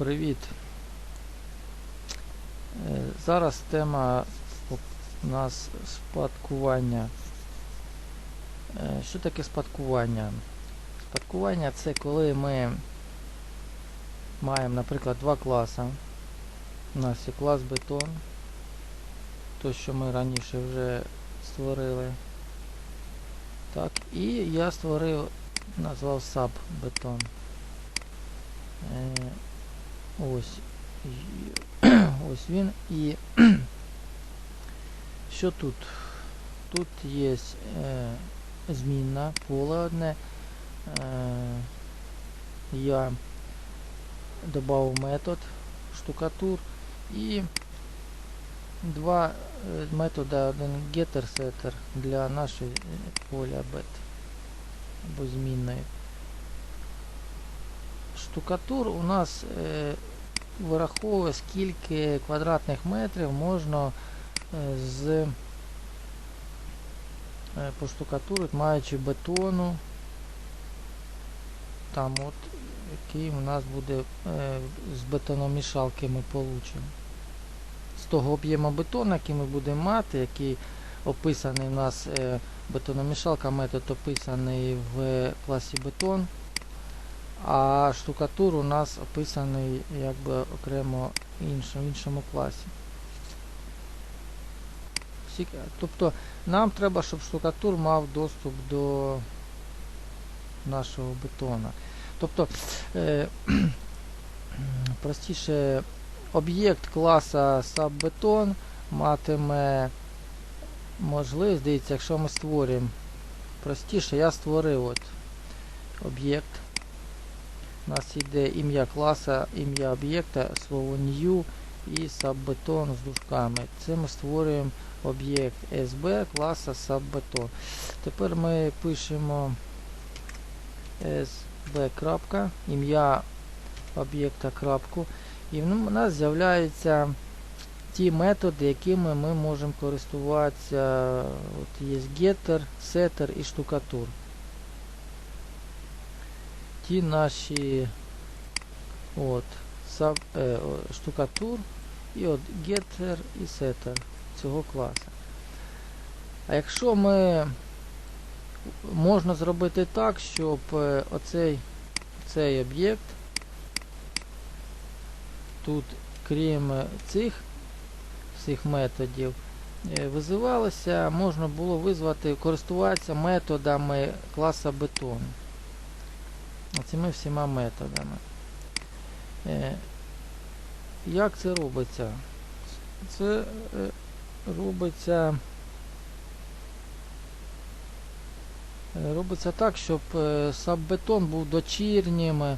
Привіт. Е, Зараз тема у нас спадкування. Е, Що таке спадкування? Спадкування це коли ми маємо, наприклад, два класи. У нас є клас бетон, той, що ми раніше вже створили. Так, і я створив, назвав саб бетон. Ось. Ось він. І що тут? Тут є е, змінна, поле одне. Е, я додав метод штукатур і два е, методи, один getter setter для нашої поля бет або змінної. Штукатур у нас е, вираховує, скільки квадратних метрів можна е, з е, поштукатурити, маючи бетону. Там от який у нас буде е, з бетономішалки ми получимо. З того об'єму бетону, який ми будемо мати, який описаний у нас е, бетономішалка, метод описаний в класі бетон. А штукатур у нас описаний якби окремо іншим, в іншому класі. Тобто нам треба, щоб штукатур мав доступ до нашого бетона. Тобто, е, простіше, об'єкт класа саббетон матиме можливість, дивіться, якщо ми створюємо простіше, я створив от об'єкт. У нас йде ім'я класа, ім'я об'єкта, слово new і саббетон з дужками. Це ми створюємо об'єкт SB класа саббетон. Тепер ми пишемо SB ім'я об'єкта крапку. І в нас з'являються ті методи, якими ми можемо користуватися. От є getter, setter і штукатур ті наші от, саб, е, штукатур і от getter і setter цього класу. А якщо ми можна зробити так, щоб е, оцей цей об'єкт тут, крім цих всіх методів, е, визивалося, можна було визвати, користуватися методами класа бетон. Цими всіма методами. Е, як це робиться? Це е, робиться е, робиться так, щоб саббетон був дочірнім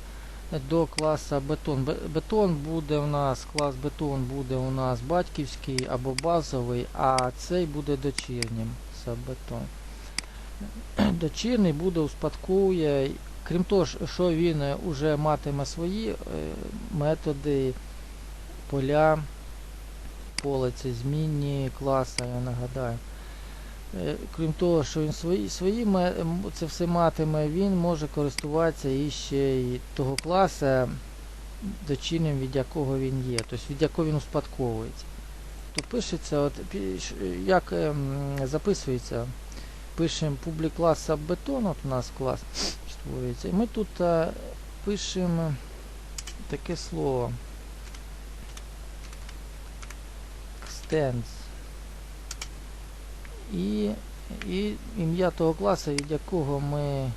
до класа бетон. Бетон буде у нас, клас бетон буде у нас батьківський або базовий, а цей буде дочірнім саббетон. Дочірний буде успадкує Крім того, що він вже матиме свої е, методи, поля, поле це змінні класи, я нагадаю. Е, Крім того, що він свої, свої це все матиме, він може користуватися і й того класу, дочинним, від якого він є, тобто від якого він успадковується. То пишеться, от, як ем, записується, пишемо public клас саббетон, от у нас клас створюється. І ми тут а, пишемо таке слово extends і, і ім'я того класу, від якого ми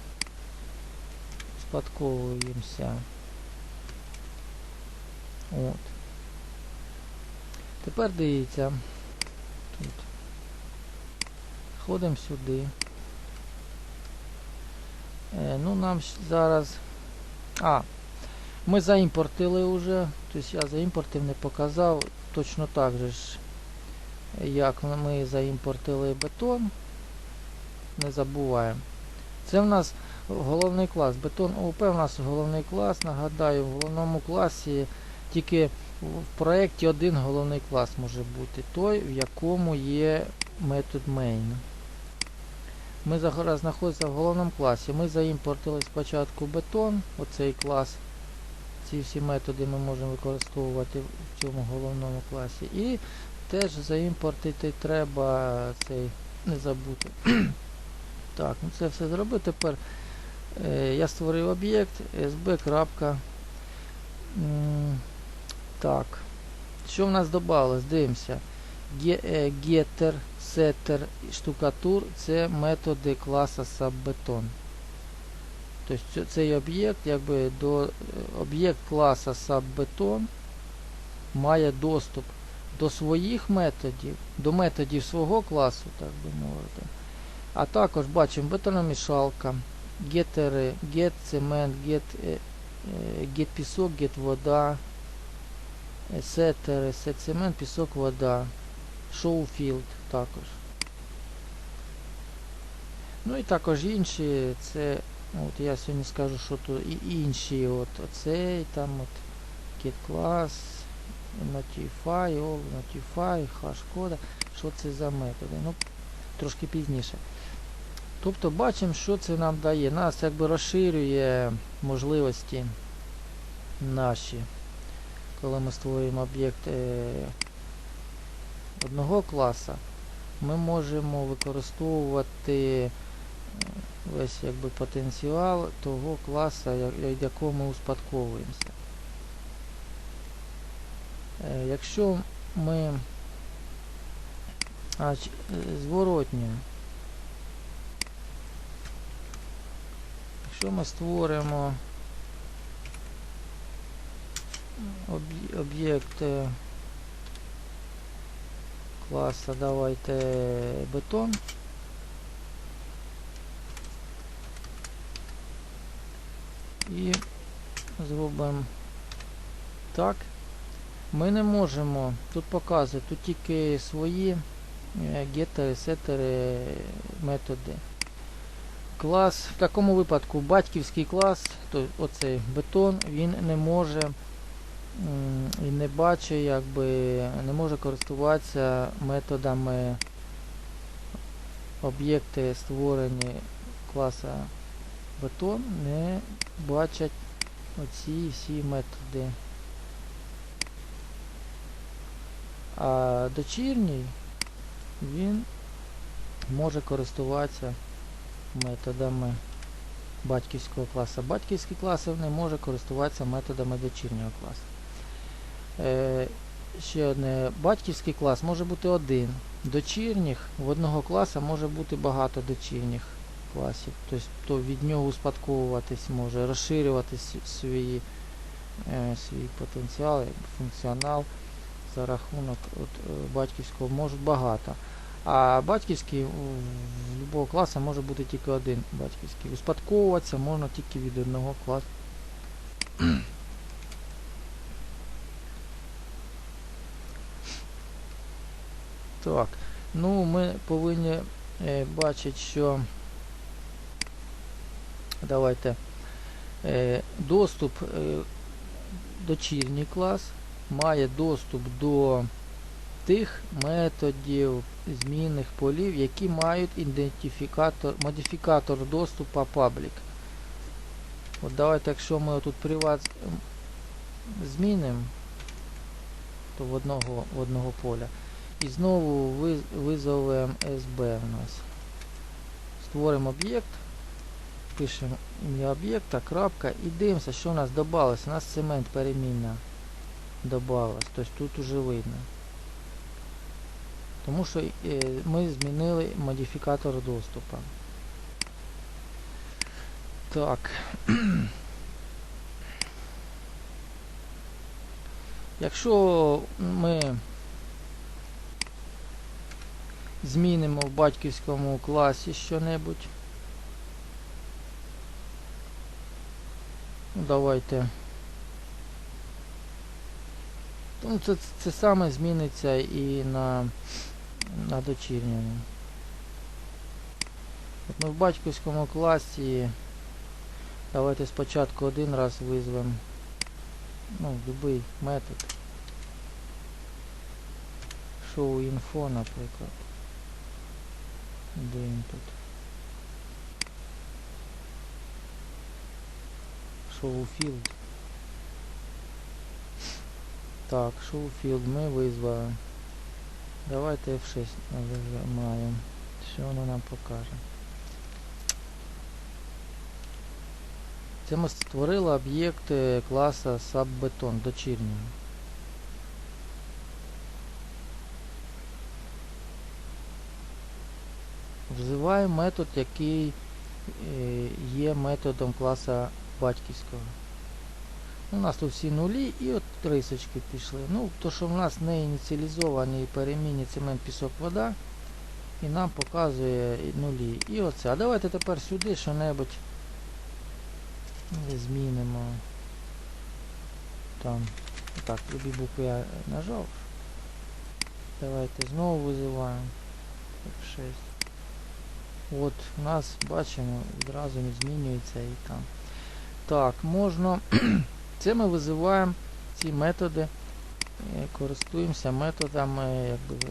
спадковуємося. От. Тепер дивіться. Тут. Ходимо сюди. Е, ну нам зараз. А, ми заімпортили вже. Тобто я заімпортив, не показав. Точно так же ж, як ми заімпортили бетон. Не забуваємо. Це в нас головний клас. Бетон ОП у нас головний клас. Нагадаю, в головному класі тільки в проєкті один головний клас може бути. Той, в якому є метод main. Ми зараз знаходимося в головному класі. Ми заімпортили спочатку бетон, оцей клас. ці всі методи ми можемо використовувати в цьому головному класі. І теж заімпортити треба цей не забути. так, ну це все зробив. Тепер е, я створив об'єкт sb. крапка, Так. Що в нас додалось? Дивимося. Е, Getter, setter, і штукатур це методи класа subbeton. Тобто цей об'єкт, якби до е, об'єкт класа subbeton має доступ до своїх методів, до методів свого класу, так би мовити. А також бачимо бетономішалка, гетери, get цемент, get, е, е, get пісок, get вода, е, сетери, сет цемент, пісок, вода, шоуфілд також. Ну і також інші, це, от я сьогодні скажу, що тут і інші, от оцей, там от get class, notify, all, notify, hash кода, що це за методи. Ну, трошки пізніше. Тобто бачимо, що це нам дає. Нас якби розширює можливості наші, коли ми створюємо об'єкт е, одного класа, ми можемо використовувати весь якби, потенціал того класа, якого ми успадковуємося. Е, Якщо ми а, е, зворотньо, якщо ми створимо об'єкт е, класа, давайте бетон. І зробимо так. Ми не можемо тут показувати, тут тільки свої е, гетери, сетери, методи. Клас, в такому випадку батьківський клас, то оцей бетон, він не може і не бачить, якби не може користуватися методами об'єкти створені класа бетон, не бачать оці всі методи. А дочірній він може користуватися методами батьківського класу. Батьківський клас не може користуватися методами дочірнього класу. Е, ще одне, батьківський клас може бути один. Дочірніх в одного класу може бути багато дочірніх класів. Тобто від нього успадковуватись може, розширювати свої, е, свій потенціал, функціонал за рахунок от, е, батьківського можуть багато. А батьківський в будь-якого класу може бути тільки один батьківський. Успадковуватися можна тільки від одного класу. Так, ну ми повинні е, бачити, що давайте е, доступ е, дочірній клас має доступ до тих методів змінних полів, які мають ідентифікатор, модифікатор доступу public. От давайте, якщо ми тут приват змінимо, то в одного, в одного поля. І знову ви- визовемо SB у нас. Створимо об'єкт, пишемо ім'я об'єкта, крапка і дивимося, що у нас додалось. У нас цемент перемінна додалась. Тобто тут уже видно. Тому що е, ми змінили модифікатор доступу. Так. Якщо ми змінимо в батьківському класі що-небудь. Ну, давайте. Ну, це, це саме зміниться і на, на дочірньому. От ми в батьківському класі давайте спочатку один раз визвемо ну, будь-який метод. Show info, наприклад. Де він тут? Field. Так, Showfield ми визвали. Давайте F6 нажимаємо. Що воно нам покаже? Це ми створили об'єкт класа Subbeton дочірнього. Вживаємо метод, який е, є методом класа батьківського. У нас тут всі нулі і от рисочки пішли. Ну, то що в нас не ініціалізовані перемінні цемент пісок вода. І нам показує нулі. І оце. А давайте тепер сюди що-небудь змінимо. Там. Так, любі букви я нажав. Давайте знову визиваємо. F6. От, у нас бачимо, відразу не змінюється і там. Так, можна. Це ми визиваємо ці методи, е, користуємося методами якби,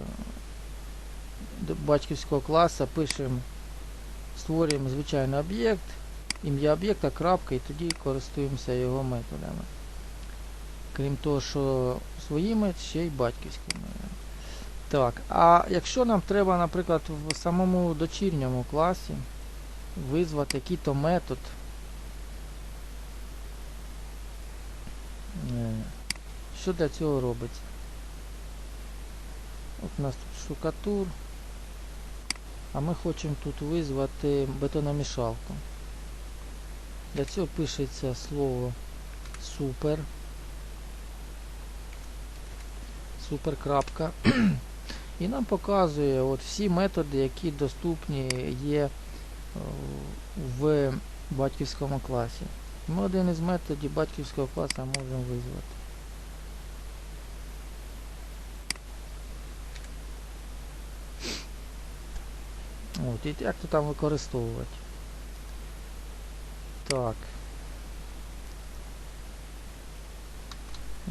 до батьківського класу, пишемо, створюємо звичайний об'єкт, ім'я об'єкта, крапка, і тоді користуємося його методами. Крім того, що своїми, ще й батьківськими. Так, а якщо нам треба, наприклад, в самому дочірньому класі визвати який-то метод, е, що для цього робиться? От у нас тут штукатур, а ми хочемо тут визвати бетономішалку. Для цього пишеться слово супер. Супер крапка. І нам показує от всі методи, які доступні є е, в батьківському класі. Ми один із методів батьківського класу можемо визвати. От, і як то там використовувати? Так.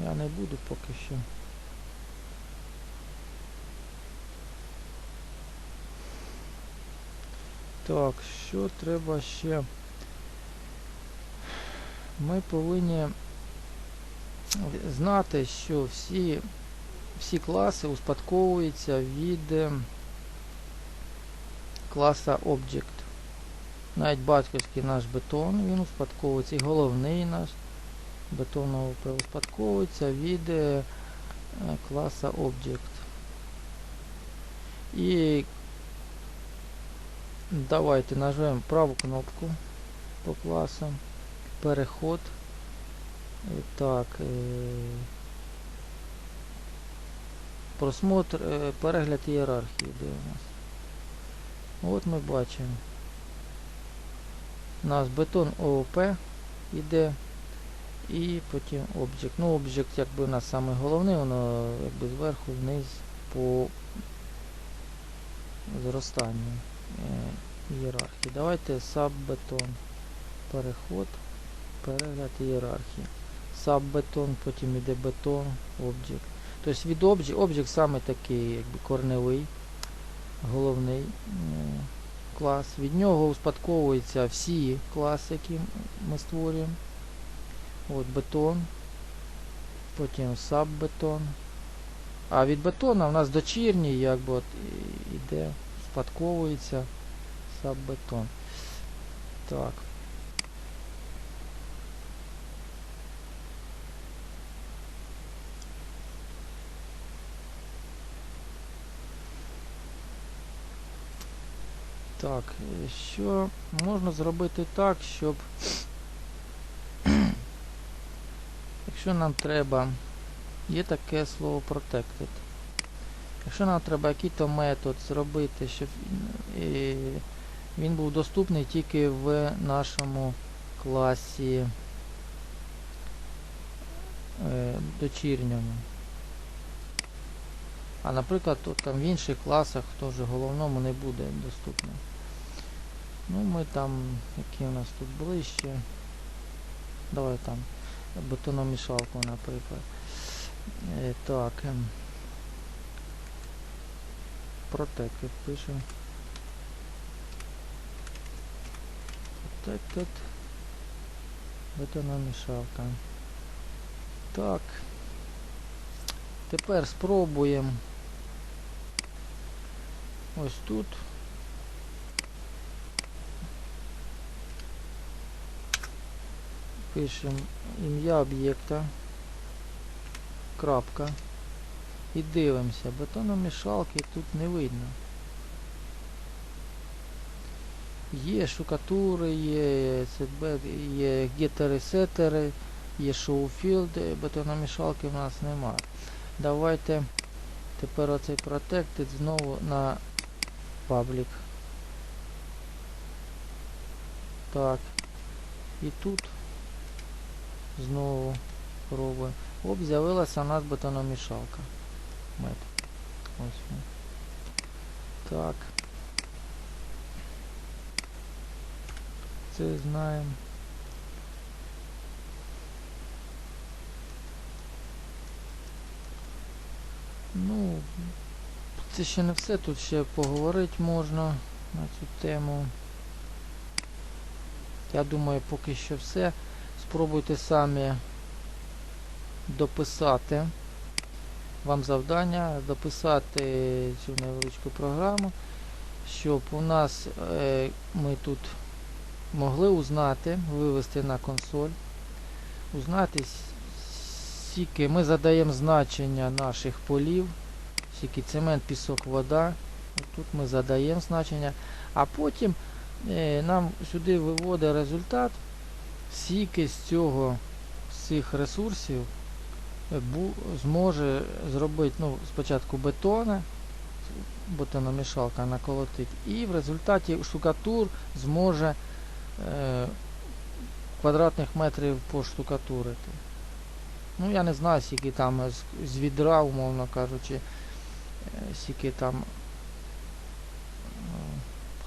Я не буду поки що. Так, що треба ще? Ми повинні знати, що всі, всі класи успадковуються від е, класа Object. Навіть батьківський наш бетон, він успадковується, і головний наш бетонного ОП успадковується від е, класа Object. І Давайте нажмемо праву кнопку по класам. Переход. Е, Так. е, Просмотр, е, перегляд ієрархії, де у нас. От ми бачимо. У нас бетон ООП іде. І потім Object. Ну, Object якби у нас саме головне, воно якби зверху вниз по зростанню ієрархії. Давайте саббетон. Переход, перегляд ієрархії. Саббетон, потім іде бетон, Object. Тобто від Object, Object саме такий якби корневий, головний е, клас. Від нього успадковуються всі класи, які ми створюємо. От бетон, потім саббетон. А від бетона у нас дочірній, якби от іде, спадковується саббетон. Так. Так, що можна зробити так, щоб якщо нам треба, є таке слово protected. Якщо нам треба який-то метод зробити, щоб він був доступний тільки в нашому класі е, дочірньому. А наприклад, от там в інших класах теж головному не буде доступним. Ну ми там, які у нас тут ближче. Давай там бетономішалку, наприклад. Е, так. Ем, Protected пишемо. Protected. Бетономішалка. Так. Тепер спробуємо ось тут. Пишемо ім'я об'єкта. Крапка. І дивимося. Бетономішалки тут не видно. Є штукатури, є цб, є гетери, сетери, є шоуфілд, бетономішалки в нас немає. Давайте тепер оцей Protected знову на паблік. Так. І тут знову пробуємо. Оп, з'явилася у нас бетономішалка. Метод. Ось він. Так. Це знаємо. Ну, це ще не все, тут ще поговорити можна на цю тему. Я думаю, поки що все. Спробуйте самі дописати вам завдання, дописати цю невеличку програму, щоб у нас е, ми тут могли узнати, вивести на консоль, узнати скільки ми задаємо значення наших полів, скільки цемент, пісок, вода. Тут ми задаємо значення, а потім е, нам сюди виводить результат, скільки з цього з цих ресурсів зможе зробити ну, спочатку бетона, бетономішалка наколотить, і в результаті штукатур зможе е, квадратних метрів поштукатурити. Ну, я не знаю, скільки там з, з відра, умовно кажучи, е, скільки там, е,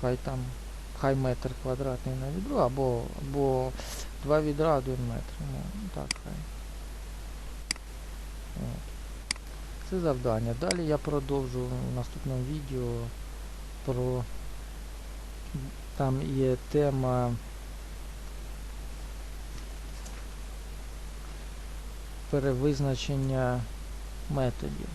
хай там, хай метр квадратний на відро, або, або два відра, один метр. Ну, так хай. Це завдання. Далі я продовжу в наступному відео про там є тема перевизначення методів.